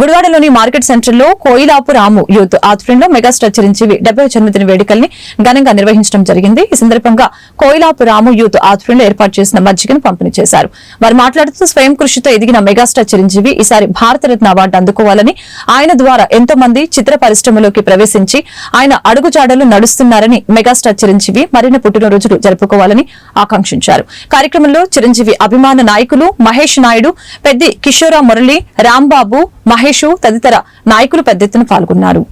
గుడివాడలోని market సెంటర్లో Koyilapu Ramu youth ఆధ్వర్యంలో megastar Chiranjeevi డెబ్బై జన్మదిన వేడుకల్ని ఘనంగా నిర్వహించడం జరిగింది. ఈ సందర్భంగా కోయిలాపు రాము యూత్ ఆధ్వర్యంలో ఏర్పాటు చేసిన మజ్జిగను పంపిణీ చేశారు. వారు మాట్లాడుతూ స్వయం కృషితో ఎదిగిన మెగాస్టార్ చిరంజీవి ఈసారి భారతరత్న అవార్డు అందుకోవాలని ఆయన ద్వారా ఎంతో మంది చిత్ర పరిశ్రమలోకి ప్రవేశించి ఆయన అడుగుజాడలు నడుస్తున్నారని మెగాస్టార్ చిరంజీవి మరిన్ని పుట్టినరోజులు జరుపుకోవాలని ఆకాంక్షించారు. కార్యక్రమంలో చిరంజీవి అభిమాన నాయకులు మహేష్ నాయుడు పెద్ది కిషోరా మురళి రాంబాబు మహేష్ తదితర నాయకులు పెద్ద ఎత్తున పాల్గొన్నారు.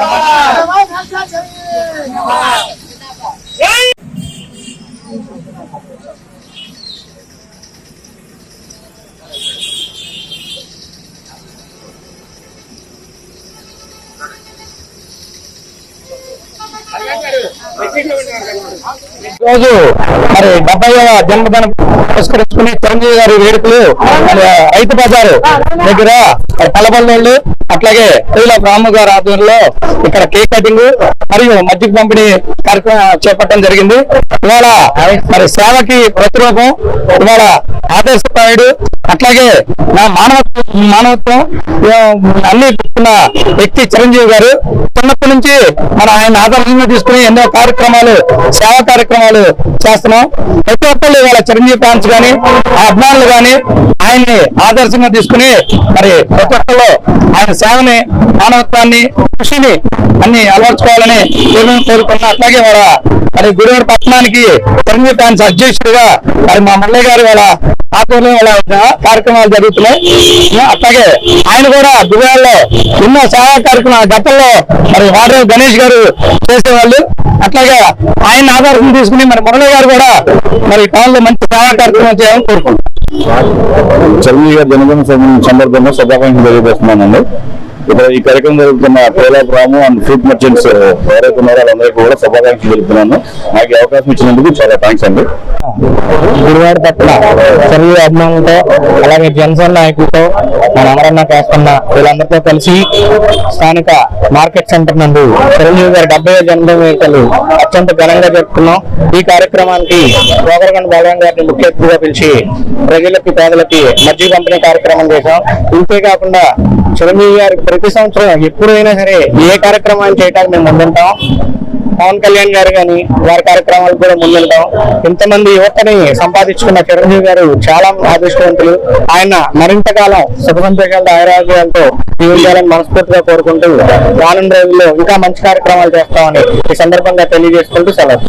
Oh, రోజు మరి డెబ్బై జన్మదినం పురస్కరించుకుని చిరంజీవి గారి వేడుకలు రైతు బజారు దగ్గర మరి అట్లాగే తొలిల రాము గారి ఆధ్వర్యంలో ఇక్కడ కేక్ కటింగ్ మరియు మజ్జిగ పంపిణీ కార్యక్రమం చేపట్టడం జరిగింది. ఇవాళ మరి సేవకి ప్రతిరూపం ఇవాళ ఆదర్శప్రాయుడు అట్లాగే నా మానవత్వం మానవత్వం అన్ని వ్యక్తి చిరంజీవి గారు. చిన్నప్పటి నుంచి మన ఆయన ఆదర్శంగా చేసుకుని ఎన్నో కార్యక్రమాలు సేవా కార్యక్రమాలు చేస్తున్నాం. ప్రతి ఒక్కళ్ళు ఇవాళ చిరంజీవి ఫ్యాన్స్ కానీ ఆ అభిమానులు కానీ ఆయన్ని ఆదర్శంగా తీసుకుని మరి ప్రతి ఒక్కళ్ళు ఆయన సేవని మానవత్వాన్ని కృషిని అన్ని అలవర్చుకోవాలని కోరుకున్నా అట్లాగే వాళ్ళ మరి గుడివాడ పట్టణానికి చిరంజీవి ఫ్యాన్స్ అధ్యక్షుడిగా మరి మా మల్లయ్య గారు వాళ్ళ ఆధ్వర్యంలో వాళ్ళ కార్యక్రమాలు జరుగుతున్నాయి. అట్లాగే ఆయన కూడా గుడివాడలో ఎన్నో సేవా కార్యక్రమాలు గతంలో మరి వాటర్ గణేష్ గారు చేసేవాళ్ళు. అట్లాగే ఆయన ఆధారం తీసుకుని మరి మురళి గారు కూడా మరి టౌన్లో మంచి సేవా కార్యక్రమం చేయాలని కోరుకుంటున్నాం. చిరంజీవి గారి జన్మదిన సందర్భంగా శుభాకాంక్షలు తెలియజేస్తున్నానండి. ఇక్కడ ఈ కార్యక్రమం జరుగుతున్న ప్రేలాప్ రాము అండ్ ఫుడ్ మర్చెంట్స్ ఎవరైతే ఉన్నారో వాళ్ళందరికీ కూడా శుభాకాంక్షలు తెలుపుతున్నాను. నాకు అవకాశం ఇచ్చినందుకు చాలా థ్యాంక్స్ అండి. గుడివాడ పట్ల చర్య అభిమానులతో అలాగే జనసేన నాయకులతో మన అమరన్న కాస్తున్న వీళ్ళందరితో కలిసి స్థానిక మార్కెట్ సెంటర్ నందు చిరంజీవి గారి డెబ్బై జన్మదిన వేడుకలు అత్యంత ఘనంగా జరుపుకున్నాం. ఈ కార్యక్రమానికి గోగరగండ బాలయ్య గారిని ముఖ్య అతిథిగా పిలిచి ప్రజలకి పేదలకి మజ్జీ పంపిణీ కార్యక్రమం చేశాం. ఇంతే కాకుండా చిరంజీవి గారికి ప్రతి సంవత్సరం ఎప్పుడైనా సరే ఏ కార్యక్రమాన్ని చేయడానికి మేము ముందుంటాం. పవన్ కళ్యాణ్ గారు కానీ వారి కార్యక్రమాలు కూడా ముందుంటాం. ఇంతమంది యువతని సంపాదించుకున్న చిరంజీవి గారు చాలా అదృష్టవంతులు. ఆయన మరింత కాలం సుఖవంతకాల సంతోషాలతో ఆయురాగ్యాలతో జీవించాలని మనస్ఫూర్తిగా కోరుకుంటూ రానున్న రోజుల్లో ఇంకా మంచి కార్యక్రమాలు చేస్తామని ఈ సందర్భంగా తెలియజేసుకుంటూ సెలవు.